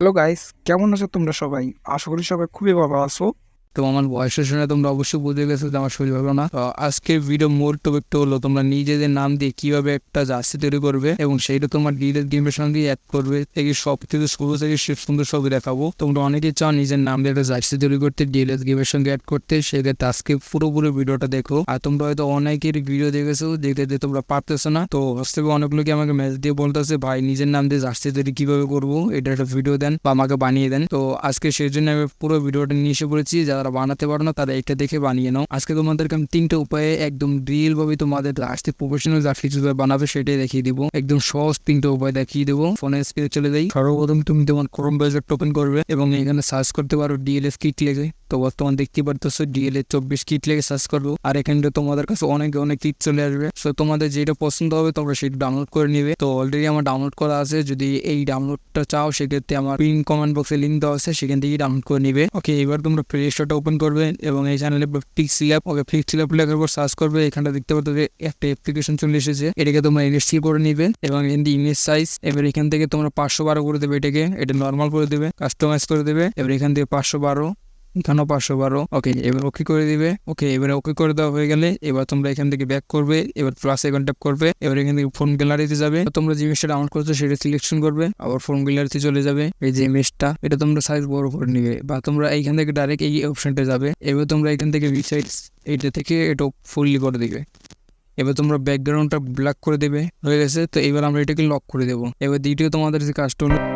Hello guys কেমন আছো তোমরা সবাই? আশা করি সবাই খুবই ভালো আছো। তো আমার বয়সের শুনে তোমরা অবশ্যই বুঝে গেছো যে আমার শরীর ভালো না। তো আজকের ভিডিও মোর টপিকটা হলো তোমরা নিজেদের নাম দিয়ে কীভাবে একটা জার্সি তৈরি করবে এবং সেইটা তোমার ডিলের গেমের সঙ্গে অ্যাড করবে। থেকে সব থেকে শুরু থেকে শেষ সুন্দর সব দেখাবো। তোমরা অনেকেই চাও নিজের নাম দিয়ে একটা জার্সি তৈরি করতে ডিএলএস গেমের সঙ্গে অ্যাড করতে। সেক্ষেত্রে আজকে পুরোপুরি ভিডিওটা দেখো। আর তোমরা হয়তো অনেকের ভিডিও দেখেছ, দেখতে দেখতে তোমরা পারতেছো না। তো হচ্ছে অনেক লোকে আমাকে মেসেজ দিয়ে বলতেছে, ভাই, নিজের নাম দিয়ে জার্সি তৈরি কীভাবে করব? এটা একটা ভিডিও দেন বা আমাকে বানিয়ে দেন। তো আজকে সেই জন্য আমি পুরো ভিডিওটা নিয়ে এসে পড়েছি। যারা বানাতে পারো না, তারা এটা দেখে বানিয়ে নাও। আজকে তোমাদেরকে আমি তিনটা উপায়ে একদম রিয়েল ভাবে তোমাদের আসতে প্রফেশনাল কীভাবে বানাবে, সেটাই দেখিয়ে দিব। একদম সহজ তিনটা উপায় দেখিয়ে দেবো। ফোনের স্ক্রিনে চলে যাই। সর্বপ্রথম তুমি তোমার ক্রোম ব্রাউজারটা ওপেন করবে এবং এখানে সার্চ করতে পারো ডিএলএস কিট লেগে। তো বর্তমান দেখতে পারতেছো ডিএলএ চব্বিশ কিট লেগে সার্চ করব। আর এখানে তোমাদের কাছে অনেক অনেক কিট চলে আসবে। সো তোমাদের যেটা পছন্দ হবে, তোমরা সেটা ডাউনলোড করে নিবে। তো অলরেডি আমার ডাউনলোড করা আছে। যদি এই ডাউনলোডটা চাও, সেক্ষেত্রে আমার পিন কমেন্ট বক্সে লিঙ্ক দেওয়া আছে, সেখান থেকে ডাউনলোড করে নিবে। ওকে এবার তোমরা প্লে স্টোরটা ওপেন করবে এবং এই চ্যানেলে পিক্সিল অ্যাপ ওকে পিক্সিল সিলাপ লেখার উপর সার্চ করবে, এখানটা দেখতে পাবে যে একটা অ্যাপ্লিকেশন চলে এসেছে। এটাকে তোমরা ইনস্টল করে নিবে এবং এখান দিয়ে ইমেজ সাইজ এবার এখান থেকে তোমরা পাঁচশো বারো করে দেবে এটাকে। এটা নর্মাল করে দেবে কাস্টমাইজ করে দেবে। এবার এখান থেকে পাঁচশো বারো এখানেও পাঁচশো বারো? ওকে এবার ওকে করে দিবে। ওকে এবার ওকে করে দেওয়া হয়ে গেলে এবার তোমরা এখান থেকে ব্যাক করবে, এবার প্লাস এখন ট্যাপ করবে, এবার এখান থেকে ফোন গ্যালারিতে যাবে। তোমরা যে ইমেজটা ডাউনলোড করছ সেটা সিলেকশন করবে, আবার ফোন গ্যালারিতে চলে যাবে। এই যে ইমেজটা এটা তোমরা সাইজ বড় করে নিবে বা তোমরা এইখান থেকে ডাইরেক্ট এই অপশনটা যাবে। এবার তোমরা এখান থেকে রিসাইজ এইটা থেকে এটা ফুললি করে দিবে। এবার তোমরা ব্যাকগ্রাউন্ডটা ব্ল্যাক করে দেবে। হয়ে গেছে? তো এবার আমরা এটাকে লক করে দেবো। এবার দ্বিতীয় তোমাদের যে কাজটা হলো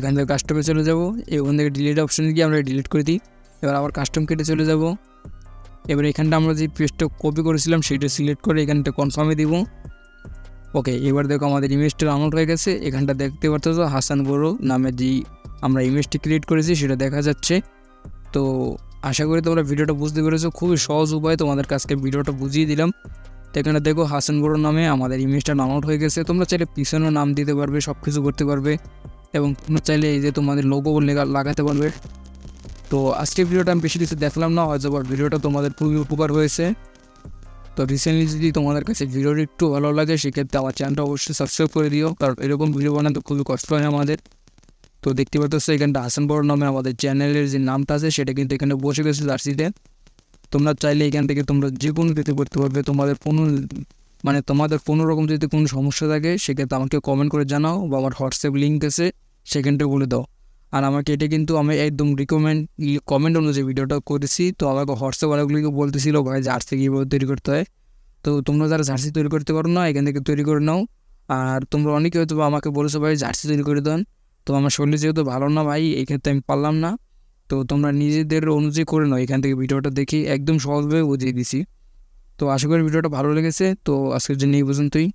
এখান থেকে কাস্টমে চলে যাব। এখান থেকে ডিলিট অপশানে গিয়ে আমরা ডিলিট করে দিই। এবার আবার কাস্টম কেটে চলে যাব। এবার এখানটা আমরা যে পেজটা কপি করেছিলাম, সেটা সিলেক্ট করে এখানটা কনফার্মে দিব। ওকে এবার দেখো আমাদের ইমেজটা ডাউনলোড হয়ে গেছে। এখানটা দেখতে পারতো হাসান বড় নামে যে আমরা ইমেজটি ক্রিয়েট করেছি, সেটা দেখা যাচ্ছে। তো আশা করি তোমরা ভিডিওটা বুঝতে পেরেছ। খুবই সহজ উপায় তোমাদের কাছকে ভিডিওটা বুঝিয়ে দিলাম। তো এখানে দেখো হাসান বড় নামে আমাদের ইমেজটা ডাউনলোড হয়ে গেছে। তোমরা চাইলে পিছনেও নাম দিতে পারবে সব কিছু করতে পারবে। এবং তোমরা চাইলে এই যে তোমাদের লোগো লাগাতে পারবে। তো আজকের ভিডিওটা আমি বেশি কিছু দেখলাম না, হয়তো ভিডিওটা তোমাদের খুবই উপকার হয়েছে। তো রিসেন্টলি যদি তোমাদের কাছে ভিডিওটা একটু ভালো লাগে, সেক্ষেত্রে আমার চ্যানেলটা অবশ্যই সাবস্ক্রাইব করে দিও, কারণ এরকম ভিডিও বানাতে খুবই কষ্ট হয় আমাদের। তো দেখতে পাচ্ছ এখানটা হাসান বড় নামে আমাদের চ্যানেলের যে নামটা আছে, সেটা কিন্তু এখানে বসে গেছে জার্সিতে। তোমরা চাইলে এখান থেকে তোমরা যে কোনো কিছু করতে পারবে, তোমাদের কোনো মানে তোমাদের কোনো রকম যদি কোনো সমস্যা থাকে, সেক্ষেত্রে আমাকে কমেন্ট করে জানাও বা আমার হোয়াটসঅ্যাপ লিঙ্ক আছে সেখানটা বলে দাও। আর আমাকে এটা কিন্তু আমি একদম রিকমেন্ড কমেন্ট অনুযায়ী ভিডিওটা করেছি। তো আমাকে হোয়াটসঅ্যাপ অনেকগুলিকে বলতেছিল, ভাই জার্সি কীভাবে তৈরি করতে হয়? তো তোমরা যারা জার্সি তৈরি করতে পারো না, এখান থেকে তৈরি করে নাও। আর তোমরা অনেকে হয়তো আমাকে বলেছ, ভাই জার্সি তৈরি করে দেন। তো আমার শরীর যেহেতু ভালো না ভাই এক্ষেত্রে আমি পারলাম না। তো তোমরা নিজেদের অনুযায়ী করে নাও, এখান থেকে ভিডিওটা দেখি। একদম সহজভাবে বুঝিয়ে দিছি। তো আশা করি ভিডিওটা ভালো লেগেছে। তো আজকের জন্য এই পর্যন্তই।